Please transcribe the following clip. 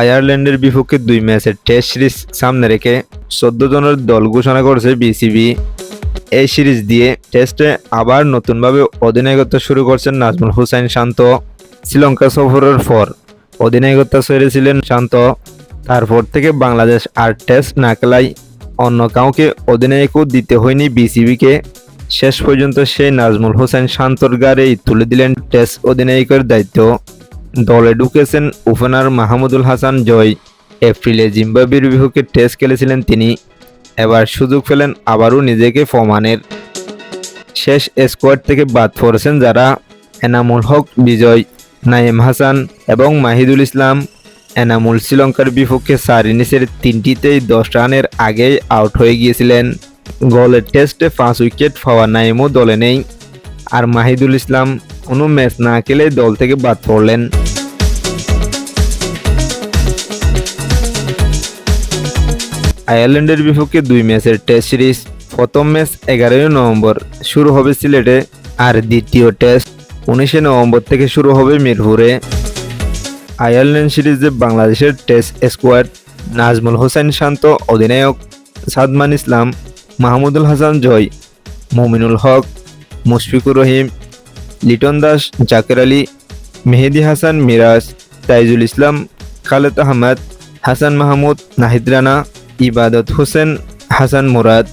আয়ারল্যান্ডের বিপক্ষে দুই ম্যাচের টেস্ট সিরিজ সামনে রেখে চোদ্দ জনের দল ঘোষণা করেছে বিসিবি। এই সিরিজ দিয়ে টেস্টে আবার নতুনভাবে অধিনায়কত্ব শুরু করছেন নাজমুল হুসাইন শান্ত। শ্রীলঙ্কা সফরের পর অধিনায়কত্ব ছেড়েছিলেন শান্ত। তারপর থেকে বাংলাদেশ আর টেস্ট না খেলায় অন্য কাউকে অধিনায়কও দিতে হয়নি বিসিবিকে। শেষ পর্যন্ত সেই নাজমুল হোসেন শান্তর গাড়েই তুলে দিলেন টেস্ট অধিনায়কের দায়িত্ব। দলে ঢুকেছেন ওপেনার মাহমুদুল হাসান জয়। এপ্রিলে জিম্বাবুয়ের বিপক্ষে টেস্ট খেলেছিলেন তিনি। এবার সুযোগ পেলেন আবারও নিজেকে প্রমাণের শেষ স্কোয়াড থেকে বাদ পড়েছেন যারা এনামুল হক, বিজয় নাইম হাসান এবং মাহিদুল ইসলাম। এনামুল শ্রীলঙ্কার বিপক্ষে চার ইনিংসের তিনটিতেই দশ রানের আগেই আউট হয়ে গিয়েছিলেন। গলের টেস্টে পাঁচ উইকেট পাওয়া নাইমও দলে নেই। আর মাহিদুল ইসলাম কোনো ম্যাচ না খেলে দল থেকে বাদ পড়লেন। আয়ারল্যান্ডের বিপক্ষে দুই ম্যাচের টেস্ট সিরিজ, প্রথম ম্যাচ এগারোই নভেম্বর শুরু হবে সিলেটে আর দ্বিতীয় টেস্ট উনিশে নভেম্বর থেকে শুরু হবে মিরপুরে। আয়ারল্যান্ড সিরিজে বাংলাদেশের টেস্ট স্কোয়াড নাজমুল হোসেন শান্ত, অধিনায়ক সাদমান ইসলাম, মাহমুদুল হাসান জয়, মমিনুল হক, মুশফিকুর রহিম, লিটন দাস, জাকের আলী, মেহেদি হাসান মিরাজ, তাইজুল ইসলাম, খালেদ আহমদ, হাসান মাহমুদ, নাহিদ রানা ইবাদত হোসেন হাসান মুরাদ।